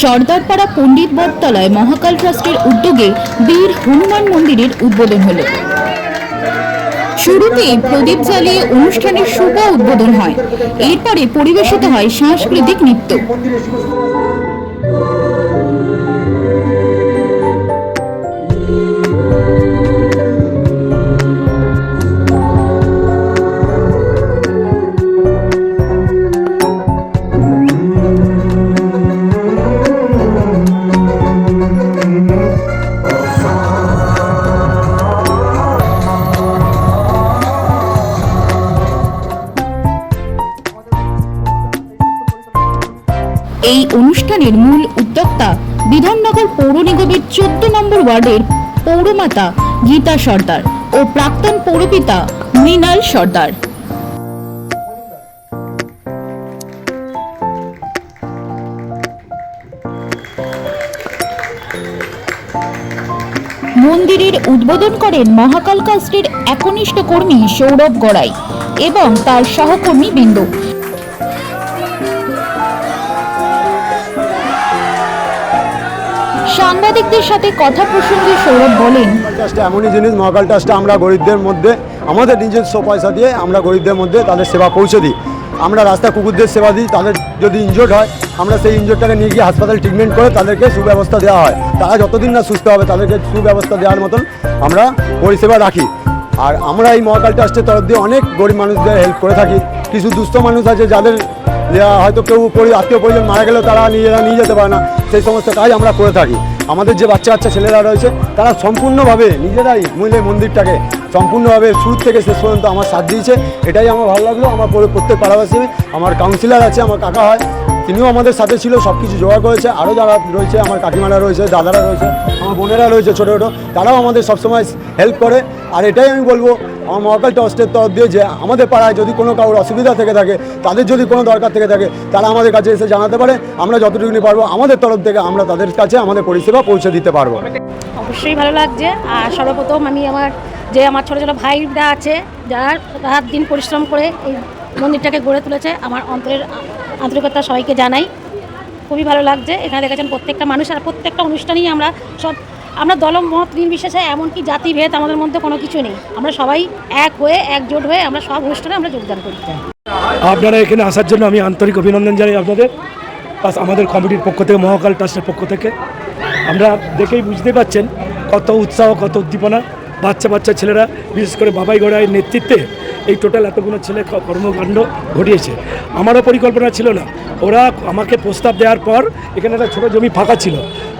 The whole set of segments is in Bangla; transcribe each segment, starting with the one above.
সর্দারপাড়া পণ্ডিত বটতলায় মহাকাল ট্রাস্টের উদ্যোগে বীর হনুমান মন্দিরের উদ্বোধন হলো। শুরুতেই প্রদীপ জ্বালিয়ে অনুষ্ঠানের শুভ উদ্বোধন হয়। এরপরে পরিবেশিত হয় সাংস্কৃতিক নৃত্য। এই অনুষ্ঠানের মূল উদ্যোক্তা বিধাননগর পৌর নিগমের চোদ্দ নম্বর ওয়ার্ডের পৌরমাতা গীতা সর্দার ও প্রাক্তন পৌরপিতা মৃণাল সর্দার। মন্দিরের উদ্বোধন করেন মহাকাল কাস্টের একনিষ্ঠ কর্মী সৌরভ গড়াই এবং তার সহকর্মী বিন্দু। সাংবাদিকদের সাথে কথা প্রসঙ্গে সৌরভ বলেন এমনই জিনিস, মহাকাল ট্রাস্টটা আমরা গরিবদের মধ্যে, আমাদের নিজস্ব পয়সা দিয়ে আমরা গরিবদের মধ্যে তাদের সেবা পৌঁছে দিই। আমরা রাস্তা কুকুরদের সেবা দিই, তাদের যদি ইনজোর্ড হয়, আমরা সেই ইনজোর্ডটাকে নিয়ে গিয়ে হাসপাতাল ট্রিটমেন্ট করে তাদেরকে সুব্যবস্থা দেওয়া হয়। তারা যতদিন না সুস্থ হবে, তাদেরকে সুব্যবস্থা দেওয়ার মতন আমরা পরিষেবা রাখি। আর আমরা এই মহাকাল ট্রাস্টের তরফ দিয়ে অনেক গরিব মানুষদের হেল্প করে থাকি। কিছু দুস্থ মানুষ আছে যাদের হয়তো কেউ আত্মীয় পরিজন মারা গেলেও তারা নিজেরা নিয়ে যেতে পারে না। সেই সমস্ত কাজ আমরা করে থাকি। আমাদের যে বাচ্চা বাচ্চা ছেলেরা রয়েছে, তারা সম্পূর্ণভাবে নিজেরাই মহিলা মন্দিরটাকে সম্পূর্ণভাবে শুরু থেকে শেষ পর্যন্ত আমার সাথ দিয়েছে। এটাই আমার ভালো লাগল। আমার পরে- প্রত্যেক পাড়াবাসী, আমার কাউন্সিলর আছে, আমার কাকা হয়, তিনিও আমাদের সাথে ছিল সব কিছু জোগাড় করেছে। আরও যারা রয়েছে, আমার কাকিমারা রয়েছে, দাদারা রয়েছে। আমার বোনেরা রয়েছে ছোটো ছোটো, তারাও আমাদের সবসময় হেল্প করে। আর এটাই আমি বলব, আমার মহাকাল ট্রাস্টের তরফ দিয়ে যে আমাদের পাড়ায় যদি কোনো কারোর অসুবিধা থেকে থাকে, তাদের যদি কোনো দরকার থেকে থাকে, তারা আমাদের কাছে এসে জানাতে পারে। আমরা যতটুকুনি পারব, আমাদের তরফ থেকে আমরা তাদের কাছে আমাদের পরিষেবা পৌঁছে দিতে পারব। অবশ্যই ভালো লাগছে। আর সর্বপ্রথম আমি আমার, যে আমার ছোটো ছোটো ভাইরা আছে, যারা রাত দিন পরিশ্রম করে এই মন্দিরটাকে গড়ে তুলেছে, আমার অন্তরের আন্তরিকতা সবাইকে জানাই। খুবই ভালো লাগছে। এখানে দেখেছেন প্রত্যেকটা মানুষ আর প্রত্যেকটা অনুষ্ঠানেই আমরা সব, আমরা দলমত নির্বিশেষে এমনকি জাতিভেদ আমাদের মধ্যে কোনো কিছু নেই। আমরা সবাই এক হয়ে, একজোট হয়ে আমরা সব অনুষ্ঠানে আমরা যোগদান করি। আপনারা এখানে আসার জন্য আমি আন্তরিক অভিনন্দন জানাই আপনাদের। প্লাস আমাদের কমিটির পক্ষ থেকে, মহাকাল ট্রাস্টের পক্ষ থেকে। আমরা দেখেই বুঝতে পাচ্ছেন কত উৎসাহ, কত উদ্দীপনা। বাচ্চা বাচ্চা ছেলেরা, বিশেষ করে বাবাই গড়াইয়ের নেতৃত্বে এই টোটাল এতগুলো ছেলে কর্মকাণ্ড ঘটিয়েছে। আমারও পরিকল্পনা ছিল না। ওরা আমাকে প্রস্তাব দেওয়ার পর এখানে একটা ছোটো জমি ফাঁকা ছিল।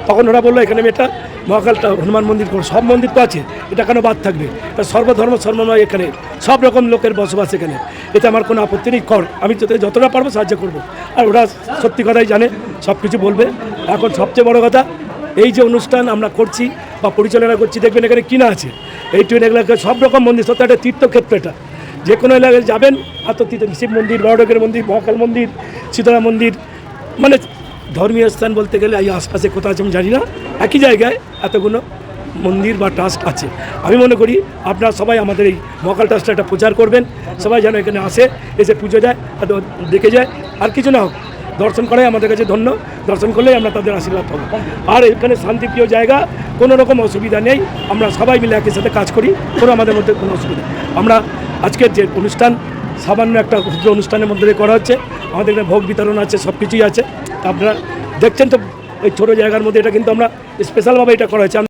তখন ওরা বলল, এখানে আমি একটা মহাকালটা, হনুমান মন্দির করব সব মন্দির তো আছে, এটা কেন বাদ থাকবে? এটা সর্বধর্ম, সর্বময় এখানে। সব রকম লোকের বসবাস এখানে। এতে আমার কোনো আপত্তি নেই, কর। আমি যতটা পারব সাহায্য করব। আর ওরা সত্যি কথাই জানে, সব কিছু বলবে। এখন সবচেয়ে বড় কথা, এই যে অনুষ্ঠান আমরা করছি বা পরিচালনা করছি, দেখবেন এখানে কিনা আছে। এই ট্রেন এগুলো সব রকম মন্দির, সত্যি একটা তীর্থক্ষেত্র এটা। যে কোনো এলাকায় যাবেন এত তীর্থ শিব মন্দির বড়ডকের মন্দির, মহাকাল মন্দির সীতারা মন্দির মানে ধর্মীয় স্থান বলতে গেলে এই আশপাশে কোথাও আছে আমি জানি না। একই জায়গায় এতগুলো মন্দির বা ট্রাস্ট আছে। আমি মনে করি আপনারা সবাই আমাদের এই মহাকাল ট্রাস্টটা একটা প্রচার করবেন, সবাই যেন এখানে আসে, এসে পুজো দেয় দেখে যায়, আর কিছু না হোক। দর্শন করাই আমাদের কাছে ধন্য। দর্শন করলেই আমরা তাদের আশীর্বাদ পাবো। আর এখানে শান্তিপ্রিয় জায়গা, কোনো রকম অসুবিধা নেই। আমরা সবাই মিলে একই সাথে কাজ করি, কোনো আমাদের মধ্যে কোনো অসুবিধা আমরা আজকের যে অনুষ্ঠান, সামান্য একটা ক্ষুদ্র অনুষ্ঠানের মধ্যে করা হচ্ছে। আমাদের এখানে ভোগ বিতরণ আছে, সব কিছুই আছে। আপনারা দেখছেন তো এই ছোটো জায়গার মধ্যে এটা কিন্তু আমরা স্পেশালভাবে এটা করা হয়েছে।